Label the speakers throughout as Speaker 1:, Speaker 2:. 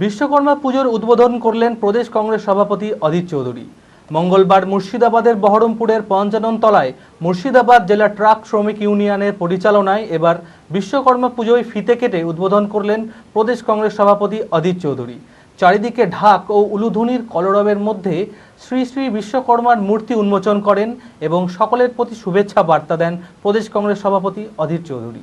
Speaker 1: বিশ্বকর্মা পুজোর উদ্বোধন করলেন প্রদেশ কংগ্রেস সভাপতি অধীর চৌধুরী। মঙ্গলবার মুর্শিদাবাদের বহরমপুরের পঞ্চানন তলায় মুর্শিদাবাদ জেলা ট্রাক শ্রমিক ইউনিয়নের পরিচালনায় এবার বিশ্বকর্মা পুজোয় ফিতে কেটে উদ্বোধন করলেন প্রদেশ কংগ্রেস সভাপতি অধীর চৌধুরী। চারিদিকে ঢাক ও উলুধুনির কলরবের মধ্যে শ্রী শ্রী বিশ্বকর্মার মূর্তি উন্মোচন করেন এবং সকলের প্রতি শুভেচ্ছা বার্তা দেন প্রদেশ কংগ্রেস সভাপতি অধীর চৌধুরী।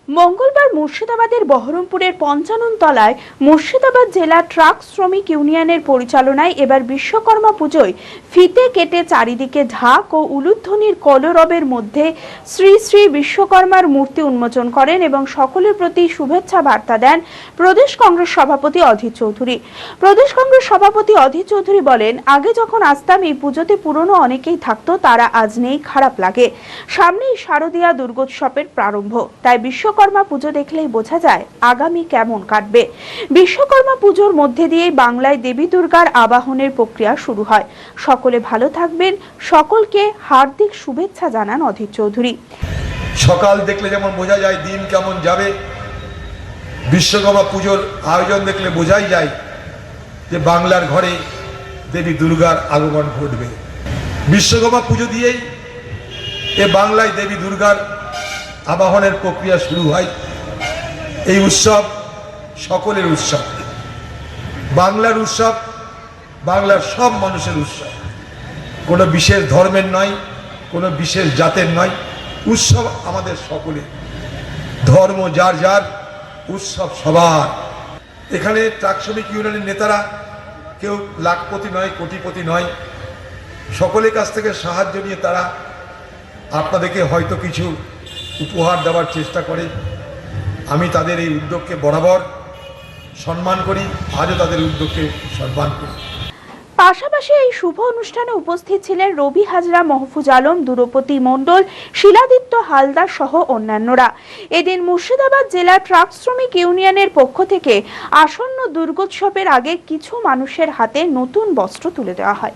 Speaker 2: মঙ্গলবার মুর্শিদাবাদের বহরমপুরের পঞ্চানন তলায় মুর্শিদাবাদ জেলা ট্রাক শ্রমিক ইউনিয়নের পরিচালনায় এবার বিশ্বকর্মা পুজোয় ফিতে কেটে চারিদিকে ঢাক ও উলুধ্বনির কলরবের মধ্যে শ্রী শ্রী বিশ্বকর্মার মূর্তি উন্মোচন করেন এবং সকলের প্রতি শুভেচ্ছা বার্তা দেন প্রদেশ কংগ্রেস সভাপতি অধীর চৌধুরী। প্রদেশ কংগ্রেস সভাপতি অধীর চৌধুরী বলেন, আগে যখন আসতাম এই পুজোতে পুরনো অনেকেই থাকতো, তারা আজ নেই, খারাপ লাগে। সামনেই শারদীয়া দুর্গোৎসবের প্রারম্ভ। তাই বিশ্বকর্মা পুজো দেখলেই বোঝা যায় আগামী কেমন কাটবে। বিশ্বকর্মা পুজোর মধ্যে দিয়েই বাংলায় দেবী দুর্গার আবাহনের প্রক্রিয়া শুরু হয়। সকলে ভালো থাকবেন। সকলকে হার্দিক শুভেচ্ছা জানান অধীর চৌধুরী।
Speaker 3: সকাল দেখলে যেমন বোঝা যায়, দিন কেমন যাবে। বিশ্বকর্মা পুজোর আয়োজন দেখলে বোঝাই যায় যে বাংলার ঘরে দেবী দুর্গার আগমন ঘটবে। বিশ্বকর্মা পুজো দিয়েই এ বাংলায় দেবী দুর্গার আবাহনের প্রক্রিয়া শুরু হয় এই উৎসব সকলের উৎসব। বাংলার উৎসব, বাংলার সব মানুষের উৎসব। কোনো বিশেষ ধর্মের নয়, কোনো বিশেষ জাতের নয়, উৎসব আমাদের সকলে ধর্ম যার যার, উৎসব সবার। এখানে ট্রাক শ্রমিক ইউনিয়নের নেতারা কেউ লাখপতি নয়, কোটিপতি নয়, সকলের কাছ থেকে সাহায্য নিয়ে তারা আপনাদেরকে হয়তো কিছু উপহার দেওয়ার চেষ্টা করে। আমি তাদের এই উদ্যোগকে বরাবর সম্মান করি, আজও তাদের উদ্যোগকে সম্মান করি।
Speaker 2: পাশাপাশি এই শুভ অনুষ্ঠানে উপস্থিত ছিলেন রবি হাজরা, মহফুজ আলম, দুরপতি মণ্ডল, শিলাদিত্য হালদার সহ অন্যান্যরা। এদিন মুর্শিদাবাদ জেলা ট্রাক শ্রমিক ইউনিয়নের পক্ষ থেকে আসন্ন দুর্গোৎসবের আগে কিছু মানুষের হাতে নতুন বস্ত্র তুলে দেওয়া হয়।